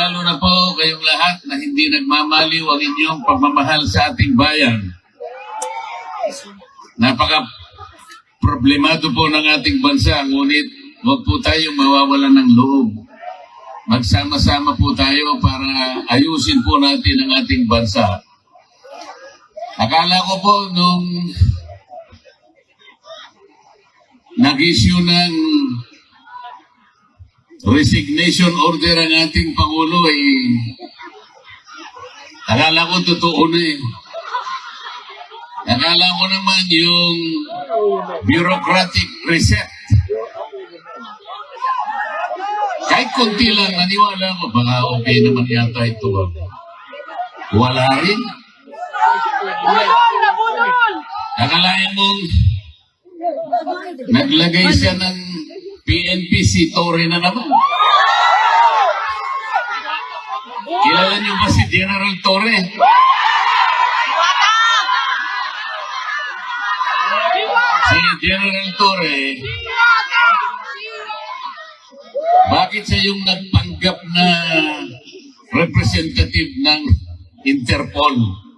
Lalo-lalo na po kayong lahat na hindi nagmamaliw ang inyong pagmamahal sa ating bayan. Napaka problemado po ng ating bansa, ngunit huwag po tayong mawawalan ng loob. Magsama-sama po tayo para ayusin po natin ang ating bansa. Akala ko po nung nag-issue ng resignation order ang ating Pangulo ay akala ko totoo na eh. Akala ko naman yung bureaucratic reset. Kahit konti lang, naniwala ko, baka okay naman yata ito. Wala rin. Nabulol! Nabulol! Akalain mong naglagay siya ng PNP si Torre na naman. Kilala niyo ba si General Torre? Si General Torre, bakit siya yung nagpanggap na representative ng Interpol?